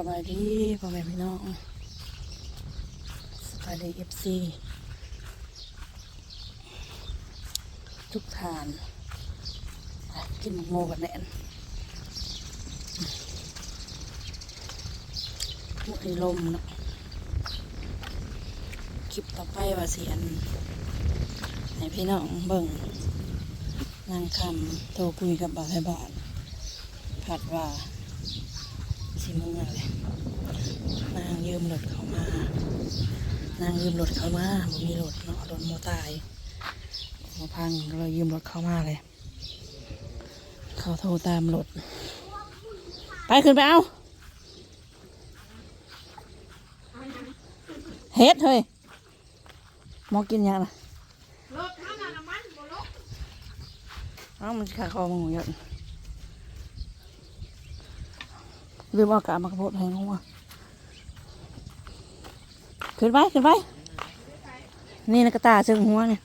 สบายดีพ่อแม่พี่น้องสบายดีเอฟซีทุกทานกินหมกโมกันแน่นหมดลมเนาะคลิปต่อไปว่าเสียนให้พี่น้องเบิ่งนางคำโทรคุยกับบ่าวไทยบ้านผัดว่า สิมึงอะไรนางยืมรถเขามา นางยืมรถเขามาบ่มีรถเนาะรถโมตายมาพังก็เลยยืมรถเขามาเลย เขาโทรตามรถ ไปขึ้นไปเอาเฮ็ดเฮ้ยมอกินยังล่ะรถข้างหน้าน้ำมันบ่รถเอ้ามันขาคอมึงเยอะ ลืมเอากามาขะโพดให้งงว่ะขึ้นไปขึ้นไปนี่นะกระตาเชิงหัวเนี่ย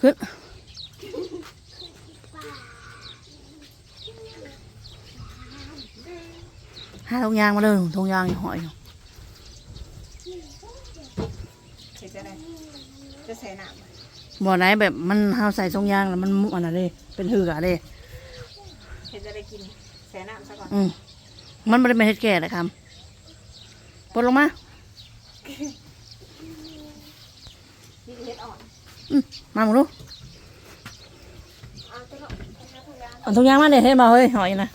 ขึ้นห้าทงยางมาเลยทงยางหอยอยู่จะใส่น้ำ บ่อไหนแบบมันห้าใส่ทงยางแล้วมันมุอันนั้นเลยเป็นหือกะเลยเห็นจะได้กินใส่น้ำซะก่อนอืมมันไม่ได้เป็นเฮ็ดแก่เลยครับปลดลงมานี่เห็ดอ่อนอืมมาหมึงดูเอาตัวเนาะเอาทุกอย่างเอาทงยางมาเนี่ยเฮ็ดมาเฮ้ยหอยนะ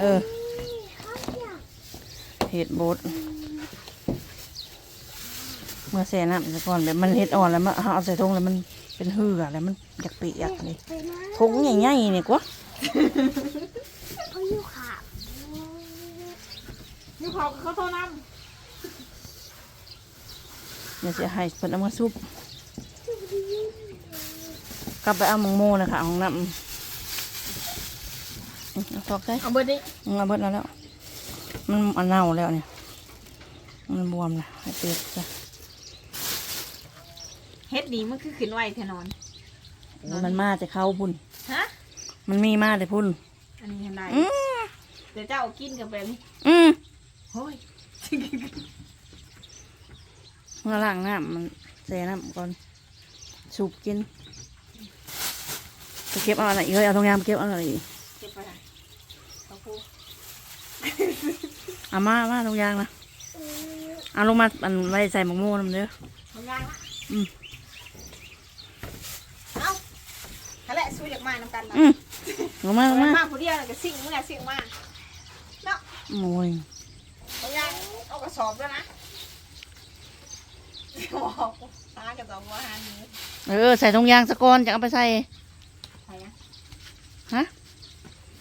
เออเห็ดบดเมื่อแซ่น้ำซะก่อนแบบมันเห็ดอ่อนแล้วมันเอาใส่ทงแล้วมัน เป็นหือกะแล้วมันอยากเปียกเลยทงใหญ่ๆเนี่ยกว่าเขาอยู่ขาอยู่เขาเขาโทรน้เดี๋ยวจะให้เปิดเอามาซุปกลับไปเอาหมังโมนะคะของน้ำอืมเอาตอกได้ำเอาเบอร์นี้อืมเอาเบิดแล้วแล้วมันอันเน่าแล้วเนี่ย มันบวมนะให้เปียกจ้ะ เฮ็ดนี้มันคือขึ้นไวแน่นอนมันมาจะเข้าพุ่น ฮะ มันมีมาแต่พุ่น อันนี้เห็นได้อืมเดี๋ยวเจ้าเอากินกับแบบนี้อืมโอ้ยเมื่อล้างน้ำมันแช่น้ำก่อนสูบกินไปเก็บเอาอะไรอีกเฮ้ยเอาตรงยางไปเก็บเอาอะไรอีกเก็บไปไหนเขาพูดเอามามาตรงยางนะเอาลงมาอันไว้ใส่หมกโม่น้ำเด้อมันง่ายละ อืม เอ้า นั่นแหละสู้อยากมาน้ำกันนะอืมลงมาลงมามามาผู้เดียวเลยก็สิ่งมึงอะสิ่งมาเนาะโอ้ยเอายังเอากระสอบด้วยนะบอกตากระสอบว่าหานี้เออใส่ตรงยางสะกอนจะเอาไปใส่ใครอะฮะ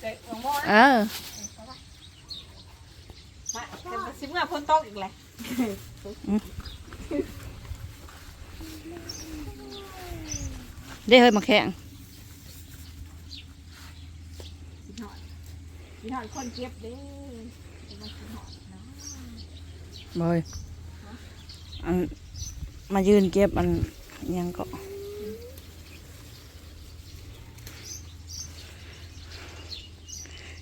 เด็กหลวงพ่อเอนะอมาเป็นสิเมื่อพ้นโต๊ะอีกเลยได้เฮ้ยมาแข่ง สิหอด สิหอดคนเก็บเด้สิมาสิหอดเนาะบอยอันมายืนเก็บอันยังก็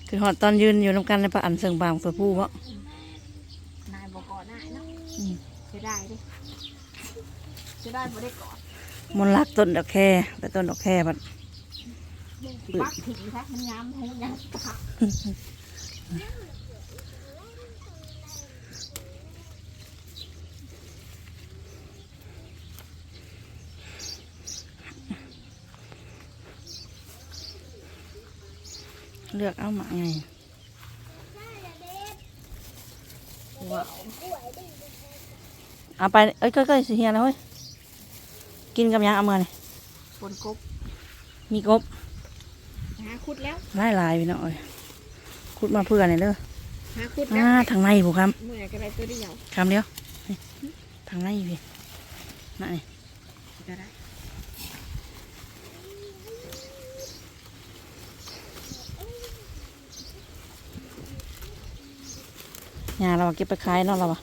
คือหอดตอนยืนอยู่นำกันในป่าอันเสิงบางตัวผู้วะนายบอกก่อนนายเนาะอืมจะได้ดิจะได้บ่ได้ก่อนมันรักต้นดอกแค่แต่ต้นดอกแค่บัด สิปักถิ่งแท้มันย้ำให้ย้ำค่ะเลือกเอามาไงว้าวเอาไป เอ้ยก็ๆสิเฮียแล้วเฮ้ย กินกับหยังเอามาเนี่ยปนกบ มีกบ หาคุดแล้วหลายลายๆพี่น้องเอ้ยขุดมาเพื่อเนี่ยเด้อหาคุดแล้อ่าวทางในบุครับเมื่อก็ได้ตัวเดียวคำเดียวนี่ทางในพี่นั่นนี่ก็ได้ยาเราเก็บไปขายเนาะเราอะ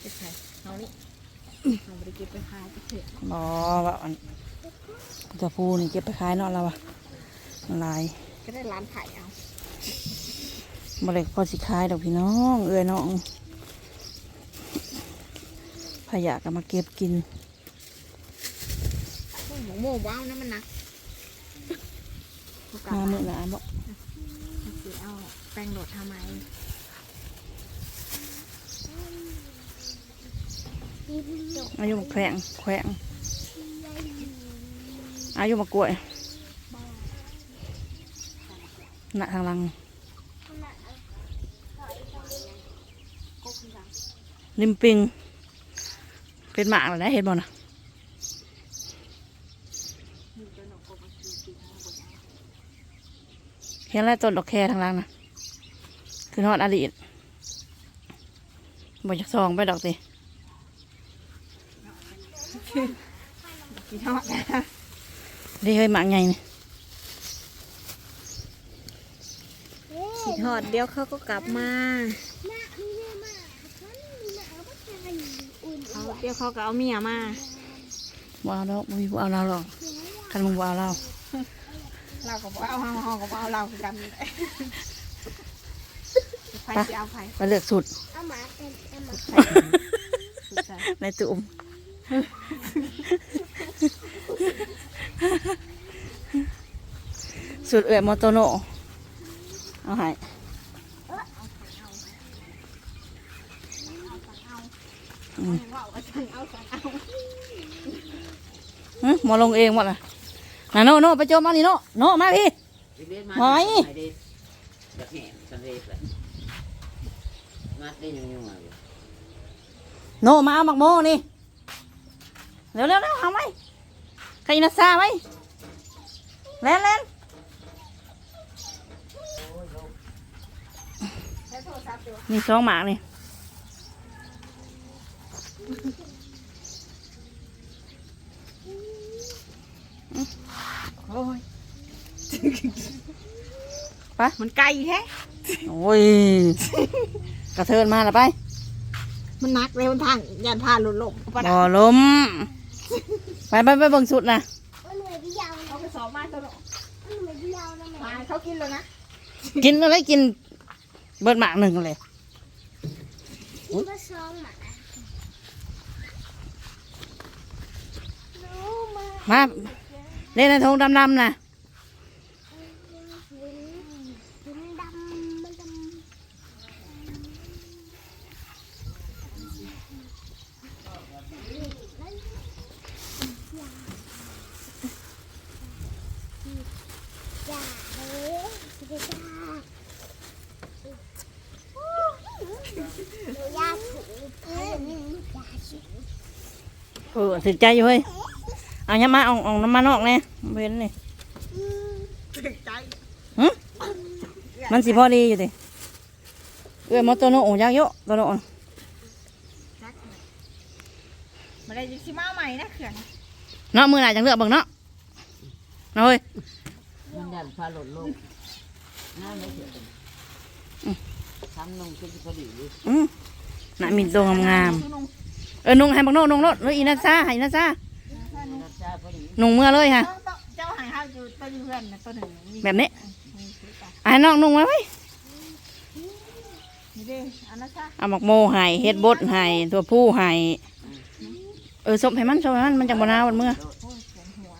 เก็บไปเอานี่เอาไปเก็บไปขายไปเถอะบอว่าอันจะพูนี่เก็บไปขายเนาะเราอะมัน ลายก็ได้ร้านไข่เอาบ่เลยพอสิขายดอกพี่น้องเอ้ยน้องพยาก็มาเก็บกินหมูหมูว้าวนั่นมันหนักมามื้อหน้าบ่คือเอาแป้งโหลดทำไมอายุมาแขวงแขวงอายุมากล้วย หน้าทางหลังริมปิง เป็นหมากเลยนะเห็นบ่นะเห็นแล้วต้นดอกแคทางหล่างนะคือทอดอดีตบ่จากซองไปดอกติพี่ทอดได้เฮ้ยหมากไงนี่ พี่ทอดเดี๋ยวเขาก็กลับมาเอาเดี๋ยวเขาก็เอาเมียมาบ่เอาแล้วบ่มีผู้เอาเราหรอกคันมึงบ่เอาเราเราก็บอกเอาห้องห้องก็บอกเอาเราคือกันนี่แหละไฟจะเอาไฟไปเลือกสุดเอาหมาเป็นเอาหมาสุดใจในตุ่มสุดเอื่อยมอโตโน่ เอาให้อืมว่าเอาสั่งเอาสั่งเอาหึหมอลงเองหมดละน่ะโน่โน่ไปโจมมานี่โน่โน่มาพี่หหอยแบบนี้สำเร็จเลยมัดได้ยุ่งๆอะโน่มาเอาหมักโมนี่เร็วเร็วเร็วเอาไหมใครนัสซาไหมเล่นเล่น ใช้โทรศัพท์ดูมีสองหมากนี่โอ้ยมันไกลแท้โอ้ยกระเทินมาแล้วไป มันนักเลยมันทางยันพาหลุดลมปะบ่อลมไปไปไปเบิ่งสุดนะมันเหมือนที่ยาวเขาไปสอบมาตัวหนมันเหมือนที่ยาวนะแม่มาเขากินแล้วนะ กินอะไรกิน เบิดหมากหนึ่งเลยที่มาซ้อมหมารู้มามาเล่นในทงดำๆนะ วินวินดำมันดำอย่าเลยอย่าหนูอยากถูกเพื่อนอยากถูก เออถึกใจอยู่เฮ้ยเอาเนี่ยมาเอาเอาน้ำมันออกเนี่ยเว้นนี่ถึงใจมันสิพอดีอยู่ดิเอ้ยมอโตโน่ยากเยอะโตโน่จักมาได้ยินซิมาใหม่นะเขื่อนเนาะมือหนาจังเลือกเบิ่งเนาะเนาะเฮ้ยมันยันพาหล่นลงน้าไม่เสียเป็นทำลงก็จะพอดีอยู่อืมน่ะมีตัวงามๆ เออนุ่งให้บักโน่นุ่งรถเลยอีนัสซาให้อีนัสซารักษาพอดีนุ่งเมื่อเลยค่ะเจ้าหายห้าอยู่ตัวอยู่เพื่อนนะตัวหนึ่งมีแบบนี้มีสีตาเอาให้น้องนุ่งไว้ไว้นี่ดิอันนั้นซะเอาหมักโมให้เฮ็ดบดให้ตัวผู้ให้เออสมให้มันสมให้มันมันจังบ่หนาวมันเมื่อโอ้ยเสียงหัว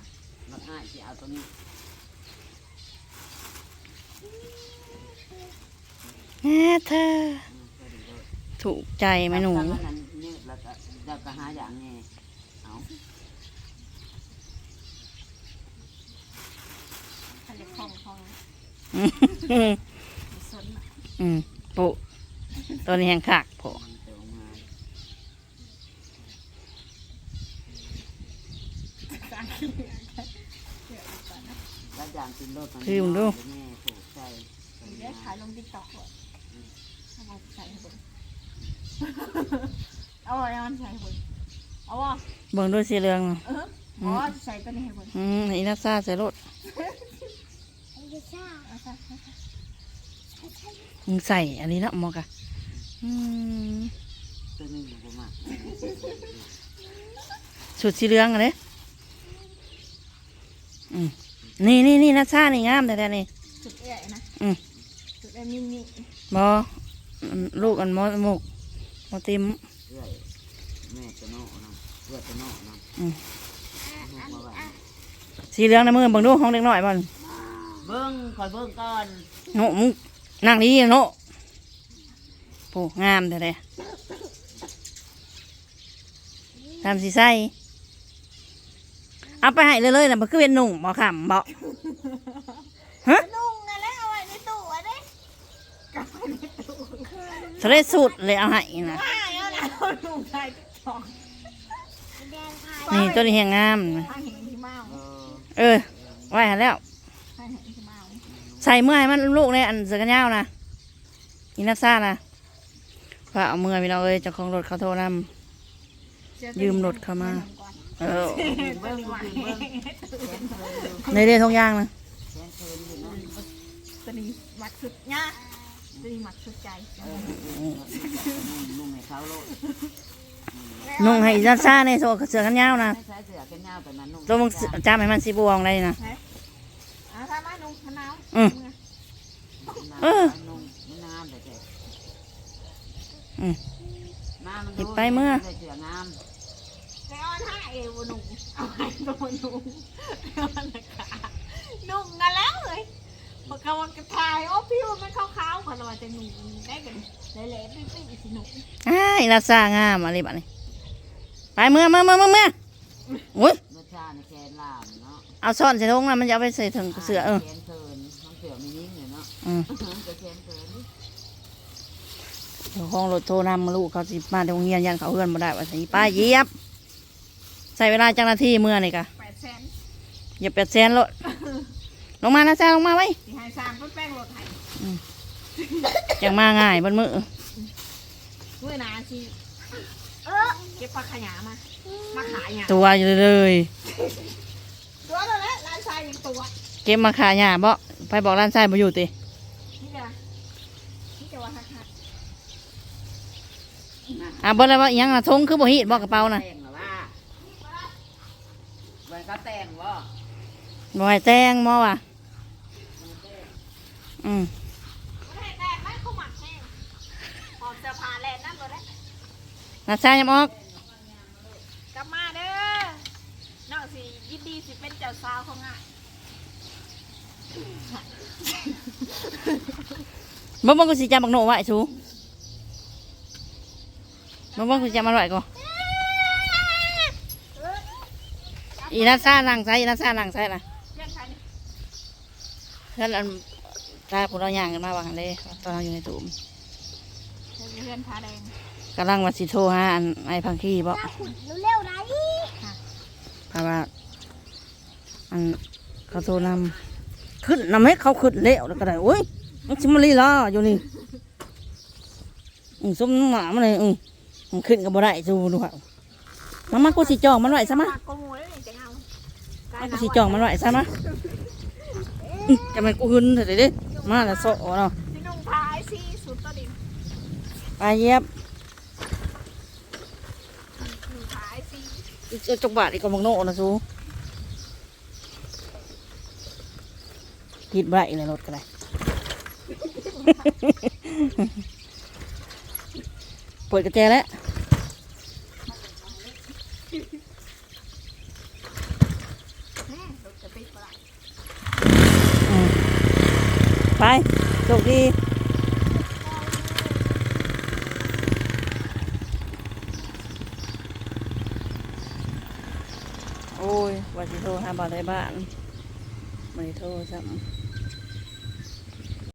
มันง่ายที่เอาตัวนี้แม่เธอ ถูกใจไหมหนู ถ้ามันนั้นยืดแล้วก็เราก็หาอย่างนี้เอาทะเลคลองคลองอืมสนน่ะอืมปุตัวนี้แห้งคักพอมันเติมมาสร้างขี้แล้วอย่างกินรถมันคือมึงดู แม่ถูกใจมีได้ขายลงติ๊กต็อกเลยเอาใส่ให้คน เอาอะไรมันใส่ให้คนเอาวะเบิ่งด้วยสีเหลืองน่ะเอออ๋อใส่ตัวนี้ให้คนอืมให้อีนัสซาใส่รถไอ้เจ้าซ่าเอาใส่มึงใส่อันนี้เนาะหมอกะอืมตัวนี้อยู่ประมาณสุดสีเหลืองอะเลยอืมนี่นี่นี่นัสซานี่งามแต่แต่นี่ จุดเอใหญ่นะอืมสุดแบบมินิบออันลูกอันมอหมกมอติมเรื่อย แม่จะโน่นะเพื่อจะโน่นะอืมลูกมาไว้สีเหลืองในมือเบังดูห้องเด็กน้อยบ่อนเบิ้งคอยเบิ้งก่อนโนมึงนั่งดีโนโอ้งามแต่เลยทำสีใส่เอาไปให้เลยเลยนะมันคือเป็นหนุ่งบ่ขำบ่ฮะนุ่งกันแล้วเอาไว้ในตู้อะเด้ทะเลสุดเลยเอาให้นะผ้าเอาละเอาลูกชาย สองแดงผ้านี่ตัวนี้แหงงามนะข้างเห็นที่เมาเออเออไว้ให้แล้ว ข้างเห็นที่เมาใส่เมื่อให้มันลูกในอันเสือกันยาวนะอินัสซ่านะพระเอาเมื่อพี่น้องเอ้ยเจ้าของรถเขาโทรนำยืมรถเข้ามา เออเบิ้งไหวในเรื่องทงยางนะแทนเชิญอยู่นั่นตัวนี้มักสุดเนี่ยตัวนี้มักสุดใจนุ่งให้เขาโลด นุ่งให้อินัสซ่าในโซเสือกันยาวนะไม่ใช้เสือกันยาวแต่นั้นนุ่งตัวมึงจำให้มันสีบวงเลยนะอะถ้ามานุ่งมะนาวอืมเออนุ่งมันงามแต่แกอืมมามันหยิบไปเมื่อเสืองามแต่เอาท่าเอวนุ่งเอาให้ตัวนุ่งเอาอันละกานุ่งกันแล้วเลยพอกำลังกระทายโอ้พี่มันขาวๆขนาดจะนุ่งได้กันเละๆปิ๊งๆสินุ่งอ้ายอินัสซ่างามอะไรแบบนี้ ไปเมื่อเมื่อเมื่อเมื่อเมื่ออุ้ยรสชาติในแกนลามเนาะเอาซ่อนใส่ถุงนะมันจะเอาไปใส่ถุงเสือเออแกนเทินมันเสือมีนิ้งอยู่เนาะอืมมันจะแกนเทินเจ้าของรถโทรนำมาลูกเขาสิมาที่โรงเรียนยันเขาเอื้อนมาได้ว่าสิป้าเหยียบ ใส่เวลาจังนาทีเมื่อนี่กะแปดแสนอย่าเป็ดแซนรถลงมานะจ้าลงมาไว้ที่ให้สร้างเพื่อแป้งรถไถจังมาง่ายบนมือเมื่อนาชีเออเก็บปลาขยะมา มาขายเนี่ยตัวอยู่เลย ตัวเราแล้วร้านชายยังตัว เก็บมาขายหยาบ่ไปบอกร้านชายมาอยู่ตินี่จะนี่จะว่าทักทักอะบ่แล้วว่าอิหยังน่ะทงคือบ่ฮีดบ่กระเป๋าน่ะแต่งเหรอว่าไว้ก็แต่งบ่บ่ให้แต่งหมอว่ะอืมไม่ได้แต่ไม่เข้าหมักแห้งหอมจะพาแลนนั่นเลยได้นัดชายยังออก กลับมาเด้อน้องสิยินดีสิเป็นเจ้าสาวของง่ายบ่บ่กูสิจำบักโนไว้สูบ่บ่กูสิจำมันไว้ก่อนอีนัดซ่านั่งใส่อีนัดซ่านั่งใส่น่ะเพื่อนใครนี่เพื่อนอันตาผู้เราย่างกันมาว่าหั่นเด้ตอนเราอยู่ในตู้มเพื่อนพาแดงกำลังว่าสิโทรหาอันไอ้พังคีบ่ถ้าขุดเร็วๆนะเพราะว่า อันเขาโทรนำขึ้นนำให้เขาขึ้นเร็วแล้วก็ได้โอ้ยมันสิมาลีลาอยู่นี่อืมส้มหมามันเลยอืมมันขึ้นก็บ่ได้จูดูว่ามามากูสิจองมันไหวซะมาปากโกงูเลยจะเอามากูสิจองมันไหวซะมาอืมจะมันกูหึนเถอะเด้มาแล้วโซะเนาะสินุ่งพายสิสุดตัวดิไปเย็บนุ่งพายสิอีกจักบาทอีกก็บังโนนะซู คิดไว้ในรถก็ได้เปิดกระแจแล้วไปโชคดีโอ้ยว่าสิโทรหาบ่าวในบ้านไม่โทรซ้ำ